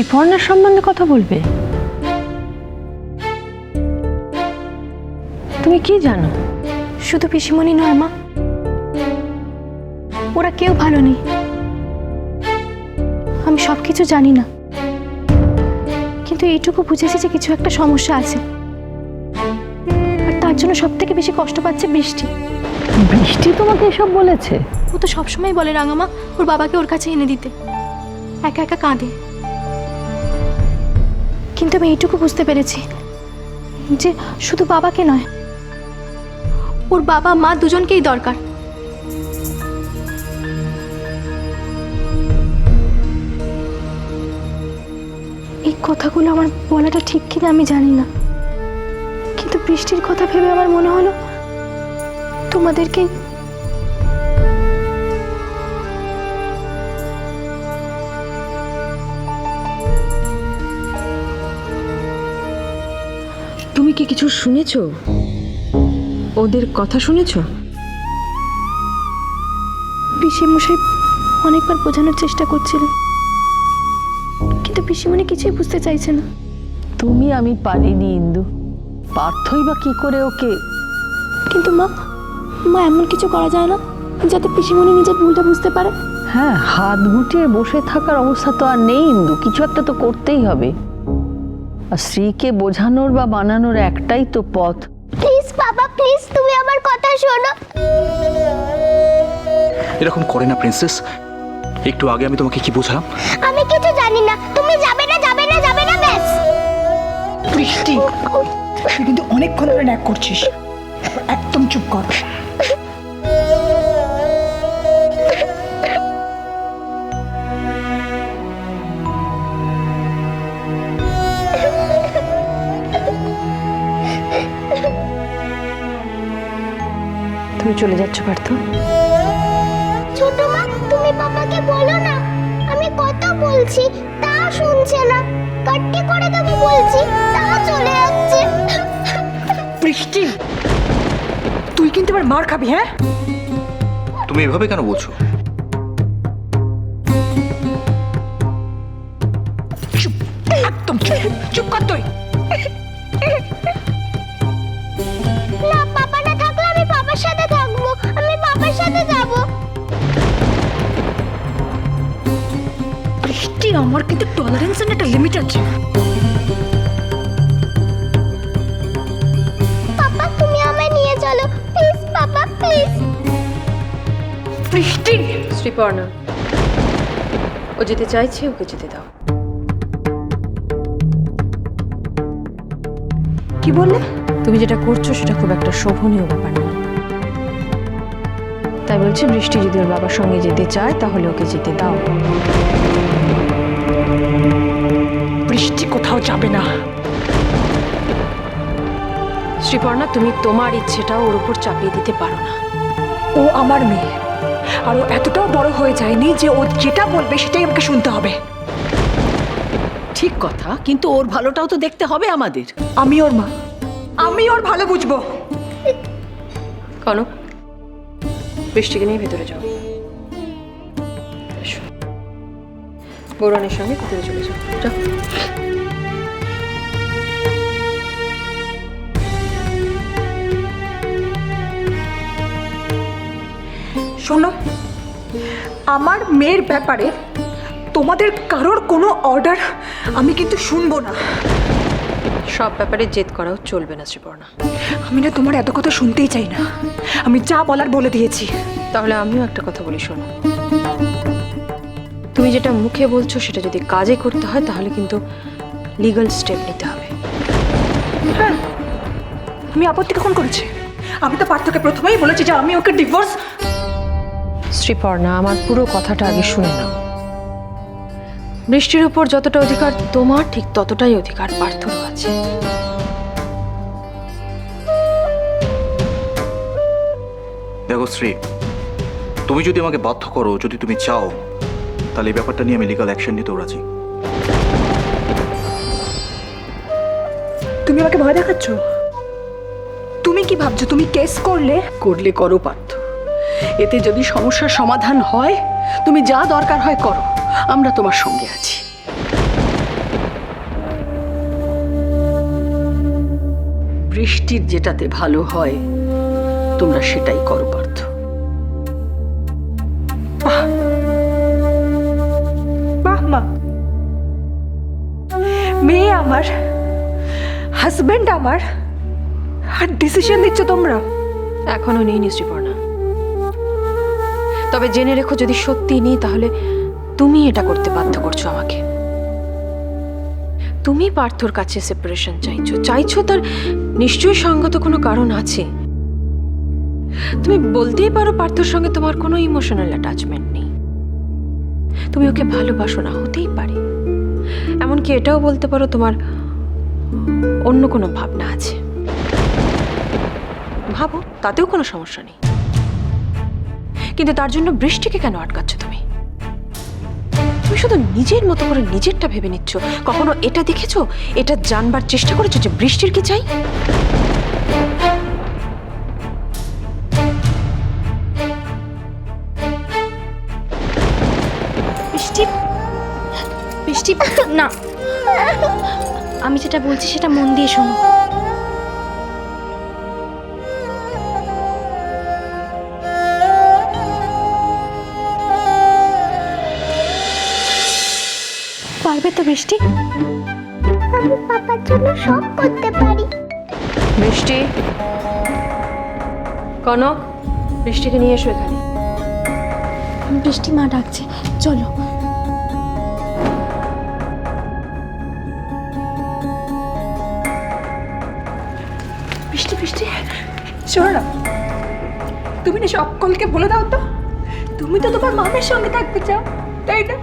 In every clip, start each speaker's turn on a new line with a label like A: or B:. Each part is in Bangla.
A: শ্রীপর্ণার সম্বন্ধে কথা বলবে? তুমি কি জানো?
B: শুধু পিসিমণি নয় মা। ওরা কেউ ভালো নেই। আমি সব কিছু জানি না। কিন্তু এইটুকু বুঝেছি যে কিছু একটা সমস্যা আছে। আর তার জন্য সব থেকে বেশি কষ্ট পাচ্ছে বৃষ্টি।
A: বৃষ্টি তোমাকে এসব বলেছে?
B: ও তো সবসময় বলে রাঙামা ওর বাবাকে ওর কাছে এনে দিতে। একা একা কাঁদে। কিন্তু আমি এইটুকু বুঝতে পেরেছি যে শুধু বাবাকে নয়, ওর বাবা, মা দুজনকেই দরকার। এই কথাগুলো আমার বলাটা ঠিক কিনা আমি জানি না। কিন্তু বৃষ্টির কথা ভেবে আমার মনে হলো তোমাদেরকে
A: কি কিছু শুনেছ? ওদের কথা শুনেছো?
B: পিসিমশাই অনেকবার বোঝানোর চেষ্টা করছিলেন কিন্তু পিসিমণি কিছুই বুঝতে চাইছে না।
A: তুমি আমি পারিনি ইন্দু। পার্থই বা কি করে ওকে?
B: কিন্তু মা মা এমন কিছু করা যায় না যাতে পিসিমণি নিজের ভুলটা বুঝতে পারে?
A: হ্যাঁ হাত গুটিয়ে বসে থাকার অবস্থা তো আর নেই ইন্দু। কিছু একটা তো করতেই হবে। আর স্ত্রীকে বোঝানোর বা বানানোর একটাই তো পথ।
C: প্লিজ বাবা প্লিজ তুমি আমার কথা শোনো।
D: এরকম করে না প্রিন্সেস। একটু আগে আমি তোমাকে কি বোঝালাম?
C: আমি কিছু জানি না। তুমি যাবে না যাবে না যাবে না ব্যাস।
E: বৃষ্টি তুই কিন্তু অনেকক্ষণ ধরে ন্যাক করছিস। একদম চুপ কর।
A: চলে যাচ্ছ পার্থ।
C: ছোট মা তুমি বাবাকে বলো না। আমি কত বলছি তা শুনছে না। কাট্টি করে তোকে বলছি তা চলে যাচ্ছে।
E: বৃষ্টি! তুই কিন্তু এবার মার খাবি হ্যাঁ?
D: তুমি এভাবে কেন বলছো?
E: চুপ একদম চুপ চুপ কর তুই। আমার কিন্তু টলারেন্সের একটা লিমিট আছে।
C: পাপা তুমি আমায় নিয়ে চলো। Please papa please.
E: বৃষ্টি!
A: শ্রীপর্ণা ও যেতে চাইছে ওকে যেতে দাও।
E: কি বললে?
A: তুমি যেটা করছ সেটা খুব একটা শোভনীয় ব্যাপার না তাই বলছি বৃষ্টি যদি ওর বাবার সঙ্গে যেতে চায় তাহলে ওকে যেতে দাও।
E: বৃষ্টি কোথাও যাবে না।
A: শ্রীপর্ণা তুমি তোমার ইচ্ছেটা ওর উপর চাপিয়ে দিতে পারো না।
E: ও আমার মেয়ে। আর ও এতটাও বড় হয়ে যায়নি যে ও যেটা বলবে সেটাই আমাকে শুনতে হবে।
F: ঠিক কথা কিন্তু ওর ভালোটাও তো দেখতে হবে আমাদের।
E: আমি ওর মা। আমি ওর ভালো বুঝব।
A: কনক বৃষ্টিকে নিয়ে ভেতরে যাও। বৌরানের সঙ্গে ভেতরে চলে যাও যাও।
E: শোনো আমার মেয়ের ব্যাপারে তোমাদের কারোর কোনো অর্ডার আমি কিন্তু শুনব না।
A: সব ব্যাপারে জেদ করাও চলবে না শ্রীপর্ণা
E: আমি না তোমার এত কথা শুনতেই চাই না। আমি যা বলার বলে দিয়েছি।
A: তাহলে আমিও একটা কথা বলি শোনো। তুমি যেটা মুখে বলছো সেটা যদি কাজে করতে হয় তাহলে কিন্তু লিগাল স্টেপ নিতে হবে।
E: হ্যাঁ আমি আপত্তি কখন করেছি? আমি তো পার্থকে প্রথমেই বলেছি যে আমি ওকে ডিভোর্স
A: শ্রীপর্ণা আমার পুরো কথাটা আগে শুনে নাও। বৃষ্টির উপর যতটা অধিকার তোমার ঠিক ততটাই অধিকার পার্থরও আছে।
D: দেখো শ্রী তুমি যদি আমাকে বাধ্য করো যদি তুমি চাও তাহলে এই ব্যাপারটা নিয়ে আমি লিগাল অ্যাকশন নিতেও রাজি
E: তুমি আমাকে ভয় দেখাচ্ছ? তুমি কি ভাবছ? তুমি কেস করলে?
F: করলে করো পার্থ। এতে যদি সমস্যার সমাধান হয় তুমি যা দরকার হয় করো। আমরা তোমার সঙ্গে আছি। বৃষ্টির যেটাতে ভালো হয় তোমরা সেটাই করো পার্থ।
E: মেয়ে আমার হাজবেন্ড আমার, আর ডিসিশন দিচ্ছ তোমরা?
A: এখনও নেই নিশ্চয়পর্ণা। তবে জেনে রেখো যদি সত্যি নেই, তাহলে তুমি এটা করতে বাধ্য করছ আমাকে। তুমি পার্থর কাছে সেপারেশন চাইছো। চাইছো তার নিশ্চয়ই সঙ্গত কোনো কারণ আছে। তুমি বলতেই পারো পার্থর সঙ্গে তোমার কোনো ইমোশনাল অ্যাটাচমেন্ট নেই। তুমি ওকে ভালোবাসো না, হতেই পারে। এমনকি এটাও বলতে পারো তোমার অন্য কোনো ভাবনা আছে। ভাবো, তাতেও কোনো সমস্যা নেই। কিন্তু তার জন্য বৃষ্টিকে কেন আটকাচ্ছ তুমি? তুমি শুধু নিজের মতো করে নিজেরটা ভেবে নিচ্ছ। কখনো এটা দেখেছ? এটা জানবার চেষ্টা করেছ যে বৃষ্টির কি চাই?
B: না। আমি যেটা বলছি সেটা মন দিয়ে শোনো। পারবে তো বৃষ্টি
C: আমি পাপার জন্য সব করতে পারি।
A: বৃষ্টি কনক বৃষ্টিকে নিয়ে এসো এখানে।
B: বৃষ্টি মা ডাকছে। চলো।
E: বৃষ্টি? শোনো, তুমি না সকলকে বলে দাও তো। তুমি তো তোমার মামের সঙ্গে থাকতে চাও, তাই না?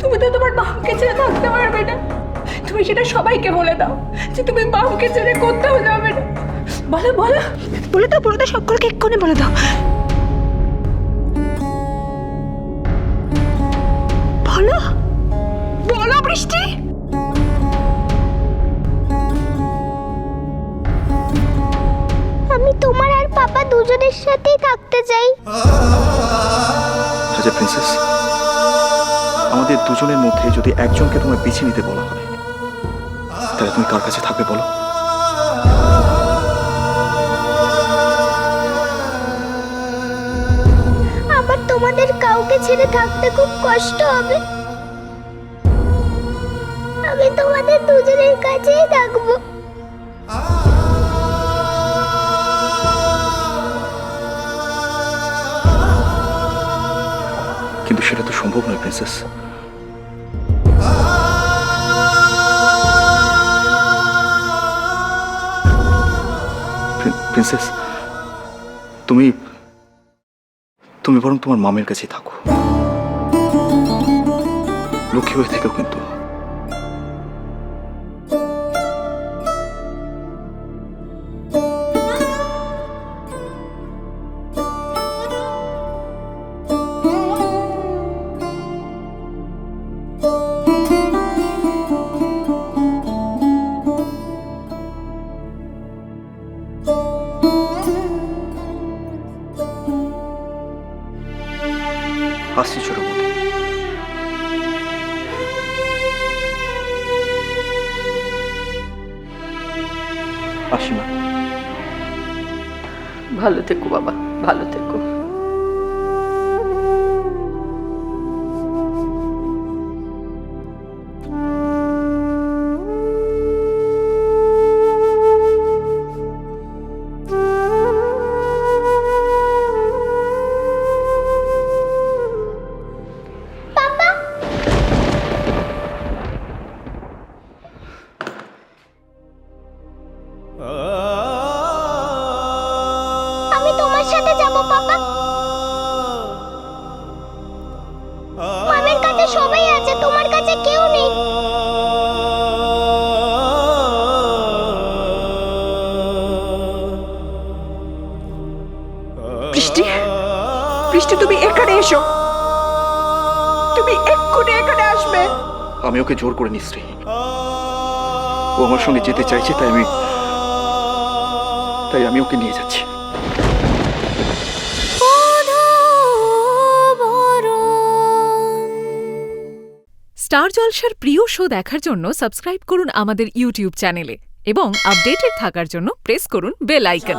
E: তুমি তো তোমার মামকে ছেড়ে থাকতে পারবে না। তুমি সেটা সবাইকে বলে দাও যে তুমি মামকে ছেড়ে কোথাও যাবে না। বলো বলো, বলে দাও বলে দাও, সকলকে এক্ষুনি বলে দাও। বলো বলো বৃষ্টি।
C: পাপা দুজনের সাথেই থাকতে চাই।
D: আচ্ছা প্রিন্সেস আমাদের দুজনের মধ্যে যদি একজনকে তোমার বেছে নিতে বলা হয় তাহলে তুমি কার কাছে থাকবে বলো?
C: আবার তোমাদের কাউকে ছেড়ে থাকতে খুব কষ্ট হবে। আমি তোমাদের দুজনের কাছেই থাকব।
D: কিন্তু সেটা তো সম্ভব নয়, প্রিন্সেস। প্রিন্সেস, তুমি তুমি বরং তোমার মামের কাছেই থাকো। লক্ষ্মী হয়ে থেকেও কিন্তু। আসছি ছোট বৌদি।
F: ভালো থেকো বাবা ভালো থেকো
E: এসো। তুমি এক্ষুনি এখানে আসবে।
D: আমি ওকে জোর করে নিশ্রী ও আমার সঙ্গে যেতে চাইছে তাই আমি তাই আমি ওকে নিয়ে যাচ্ছি।
G: স্টার জলসার প্রিয় শো দেখার জন্য সাবস্ক্রাইব করুন আমাদের ইউটিউব চ্যানেলে এবং আপডেটেড থাকার জন্য প্রেস করুন বেল আইকন।